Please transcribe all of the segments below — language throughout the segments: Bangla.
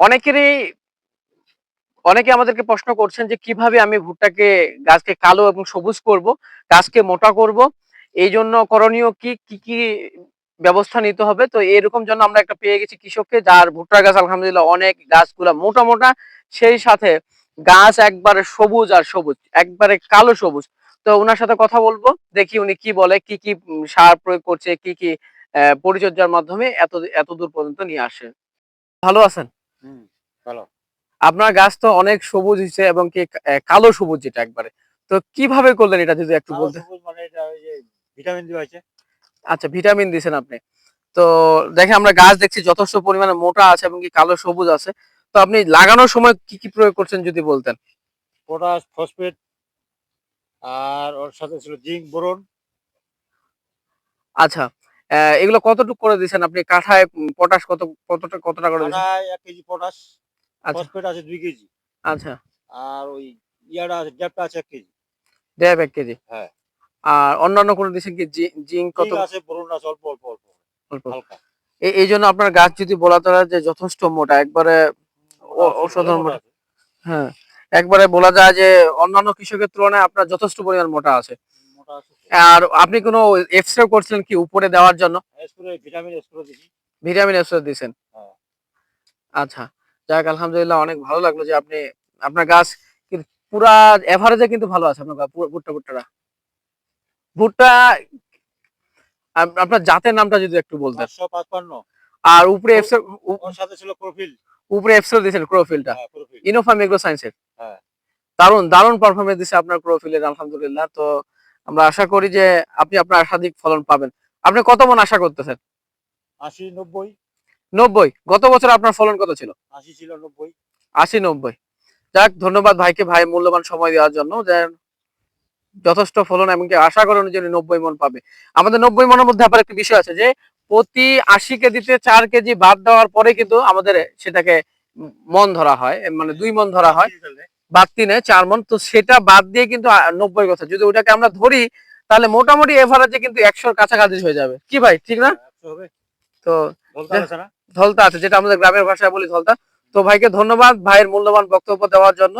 অনেকেরই, অনেকে আমাদেরকে প্রশ্ন করছেন যে কীভাবে আমি ভুট্টাকে, গাছকে কালো এবং সবুজ করব, গাছকে মোটা করব এই জন্য করণীয় কি কি কি ব্যবস্থা নিতে হবে? তো এরকম জন্য আমরা একটা পেয়ে গেছি কৃষককে, যার ভুট্টা গাছ আলহামদুলিল্লাহ অনেক, গাছগুলা মোটা মোটা, সেই সাথে গাছ একবারে সবুজ আর সবুজ, একবারে কালো সবুজ। তো ওনার সাথে কথা বলব, দেখি উনি কি বলে, কি কি সার প্রয়োগ করছে, কি কি পরিচর্যার মাধ্যমে এত এত দূর পর্যন্ত নিয়ে আসে। ভালো আছেন? আপনার গাছ তো অনেক সবুজ হয়েছে এবং কি কালো সবুজ যেটা একবারে। তো কীভাবে করলেন এটা যদি একটু বলতে? মানে ভিটামিন দেওয়া আচ্ছা ভিটামিন দিয়েছেন আপনি। তো দেখেন আমরা গাছ দেখছি যথেষ্ট পরিমাণে মোটা আছে এবং কি কালো সবুজ আছে। তো আপনি লাগানোর সময় কি কি প্রয়োগ করছেন যদি বলতেন? পটাশ ফসফেট আর ওর সাথে ছিল জিঙ্ক বোরন। আচ্ছা এগুলো কতটুকু করে দিয়েছেন আপনি? কাঠায় পটাশ কত কতটা কতটা করে দিয়েছেন? এক কেজি পটাশ আচ্ছা। ফসফেট আছে দুই কেজি। আচ্ছা। আর ওই ইয়াটা আছে ড্যাপটা আছে এক কেজি। দেড় এক কেজি? হ্যাঁ। আর অন্যান্য করে দিয়েছেন কি? জিঙ্ক কত? আছে বোরন আছে অল্প অল্প অল্প। অল্প? হালকা। এই- জন্য আপনার গাছ যদি বলা চলে যে যথেষ্ট মোটা একবারে অসাধারণ মোটা। হ্যাঁ। একবারে বলা যায় যে অন্যান্য কৃষকের তুলনায় আপনার যথেষ্ট পরিমাণ মোটা আছে। আর আপনি কোনো এক্সরে করছিলেন কি উপরে দেওয়ার জন্য? ভিটামিন দিছি এক্সরে দিয়েছেন? হ্যাঁ। আচ্ছা যাক আলহামদুলিল্লাহ অনেক ভালো লাগল যে আপনি আপনার গাছ পুরা এভারেজে কিন্তু ভালো আছে আপনার ভুট্টা ভুট্টাটা ভুট্টা আপনার জাতের নামটা যদি একটু বলতেন। আর উপরে ওর সাথে ছিল প্রোফিল উপরে এক্সরে দিয়েছেন ক্রোফিলটা ইনোফার্ম এগ্রো সায়েন্সের হ্যাঁ। দারুণ দারুণ পারফরমেন্স দিচ্ছে আপনার ক্রোফিলের আলহামদুলিল্লাহ। তো আমরা আশা করি যে আপনি আপনার আশাধিক ফলন পাবেন। আপনি কত মন আশা করতেছেন? আশি নব্বই। নব্বই? গত বছর আপনার ফলন কত ছিল? আশি ছিল নব্বই। আশি নব্বই। যাক ধন্যবাদ ভাইকে ভাই মূল্যবান সময় দেওয়ার জন্য। যথেষ্ট ফলন এমনকি আশা করেন যে নব্বই মন পাবে। আমাদের নব্বই মনের মধ্যে আবার একটা বিষয় আছে যে প্রতি আশি কেজিতে চার কেজি বাদ দেওয়ার পরে কিন্তু আমাদের সেটাকে মন ধরা হয় মানে দুই মন ধরা হয়। বাদ তিনে চার মন। তো সেটা বাদ দিয়ে কিন্তু নব্বই কথা। যদি ওটাকে আমরা ধরি তাহলে মোটামুটি এভারেজে কিন্তু একশোর কাছাকাছি হয়ে যাবে। কি ভাই ঠিক না? তো ধলতা আছে যেটা আমাদের গ্রামের ভাষায় বলি ধলতা। তো ভাইকে ধন্যবাদ ভাইয়ের মূল্যবান বক্তব্য দেওয়ার জন্য।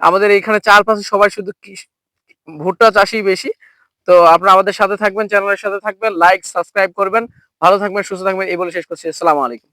আমাদের এইখানে চারপাশে সবাই শুধু ভুট্টা চাষই বেশি। তো আপনারা আমাদের সাথে থাকবেন চ্যানেলের সাথে থাকবেন লাইক সাবস্ক্রাইব করবেন। ভালো থাকবেন সুস্থ থাকবেন এই বলে শেষ করছি। আসসালামু আলাইকুম।